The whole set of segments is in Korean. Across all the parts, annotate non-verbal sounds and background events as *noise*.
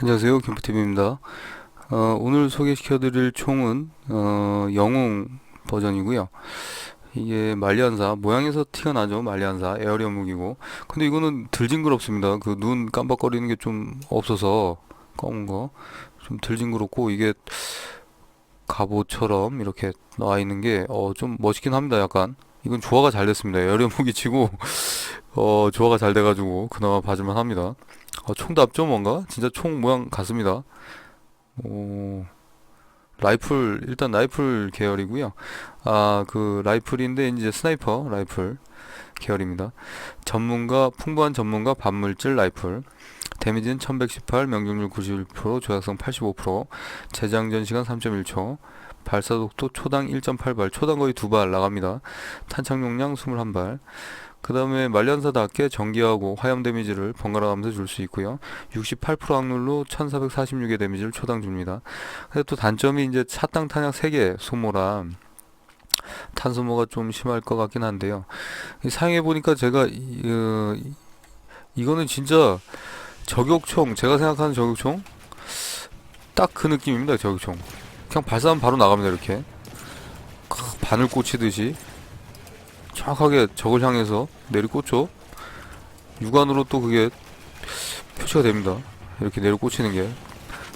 안녕하세요. 김포TV입니다. 어, 오늘 소개시켜드릴 총은, 어, 영웅 버전이고요. 이게 말리안사, 모양에서 티가 나죠. 말리안사, 에어리어 무기고. 근데 이거는 덜 징그럽습니다. 그 눈 깜빡거리는 게 좀 없어서, 검은 거. 좀 덜 징그럽고, 이게 갑옷처럼 이렇게 나와 있는 게, 어, 좀 멋있긴 합니다. 약간. 이건 조화가 잘 됐습니다. 에어리어 무기치고, *laughs* 어, 조화가 잘 돼가지고, 그나마 봐줄만 합니다. 어, 총답죠 뭔가? 진짜 총 모양 같습니다. 오, 라이플 일단 라이플 계열이고요. 아, 그 라이플인데 이제 스나이퍼 라이플 계열입니다. 전문가 풍부한 전문가 반물질 라이플. 데미지는 1118, 명중률 91%, 조작성 85%, 재장전 시간 3.1초, 발사 속도 초당 1.8발, 초당 거의 두발 나갑니다. 탄창 용량 21발. 그 다음에 말년사답게 전기하고 화염 데미지를 번갈아 가면서 줄 수 있고요. 68% 확률로 1446의 데미지를 초당 줍니다. 근데 또 단점이 이제 차당 탄약 3개 소모라 탄 소모가 좀 심할 것 같긴 한데요. 이 사용해 보니까 제가 이, 어, 이거는 진짜 저격총 제가 생각하는 저격총 딱 그 느낌입니다. 저격총 그냥 발사하면 바로 나갑니다. 이렇게 크, 바늘 꽂히듯이 정확하게 적을 향해서 내리꽂죠. 육안으로 또 그게 표시가 됩니다. 이렇게 내리꽂히는 게.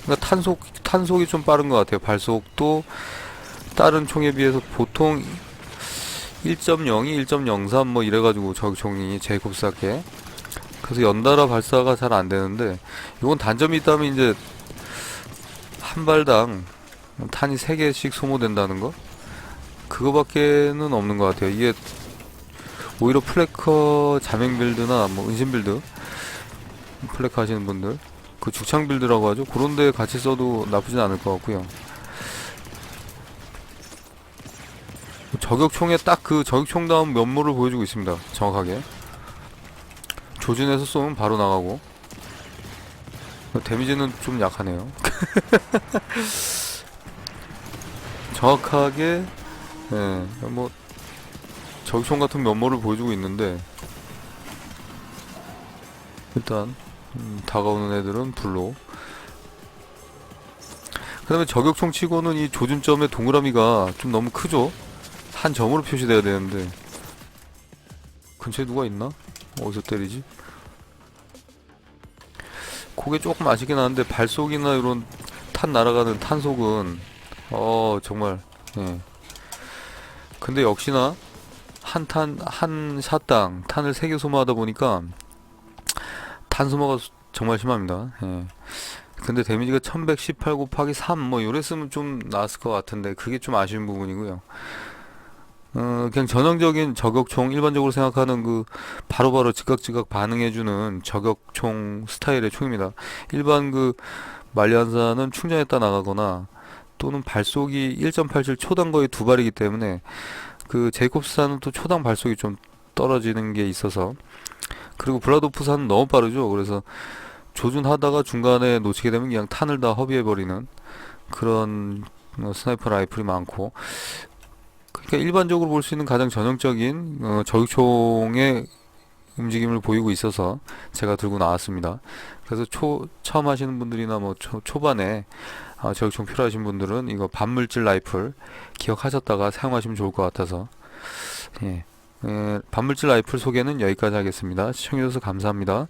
그러니까 탄속, 탄속이 좀 빠른 것 같아요. 발속도 다른 총에 비해서 보통 1.02, 1.03 뭐 이래가지고 저총이 제이콥스답게. 그래서 연달아 발사가 잘 안 되는데, 이건 단점이 있다면 이제 한 발당 탄이 3개씩 소모된다는 거? 그거밖에는 없는 것 같아요. 이게 오히려 플래커 자맹 빌드나 뭐 은신 빌드 플래커 하시는 분들 그 죽창 빌드라고 하죠. 그런데 같이 써도 나쁘진 않을 것 같고요. 저격총에 딱 그 저격총 다음 면모를 보여주고 있습니다. 정확하게. 조준해서 쏘면 바로 나가고. 데미지는 좀 약하네요. *laughs* 정확하게 예, 뭐 저격총 같은 면모를 보여주고 있는데 일단 음, 다가오는 애들은 불로 그 다음에 저격총 치고는 이 조준점의 동그라미가 좀 너무 크죠 한 점으로 표시돼야 되는데 근처에 누가 있나? 어디서 때리지? 그게 조금 아쉽긴 한데 발속이나 이런 탄 날아가는 탄속은 어 정말 예 근데 역시나 한 탄, 한 샷당 탄을 3개 소모하다 보니까 탄 소모가 수- 정말 심합니다. 예. 근데 데미지가 1118 곱하기 3, 뭐, 요랬으면 좀 나았을 것 같은데, 그게 좀 아쉬운 부분이고요. 어, 그냥 전형적인 저격총, 일반적으로 생각하는 그, 바로바로 즉각즉각 반응해주는 저격총 스타일의 총입니다. 일반 그, 말리안사는 충전했다 나가거나, 또는 발속이 1.87 초당 거의 두 발이기 때문에, 그 제이콥스산은 또 초당 발속이 좀 떨어지는 게 있어서 그리고 블라도프산은 너무 빠르죠. 그래서 조준하다가 중간에 놓치게 되면 그냥 탄을 다 허비해버리는 그런 어, 스나이퍼 라이플이 많고 그러니까 일반적으로 볼 수 있는 가장 전형적인 어, 저격총의 움직임을 보이고 있어서 제가 들고 나왔습니다. 그래서 초 처음 하시는 분들이나 뭐 초, 초반에 아, 저격총 필요하신 분들은 이거 반물질 라이플 기억하셨다가 사용하시면 좋을 것 같아서 예. 에, 반물질 라이플 소개는 여기까지 하겠습니다. 시청해주셔서 감사합니다.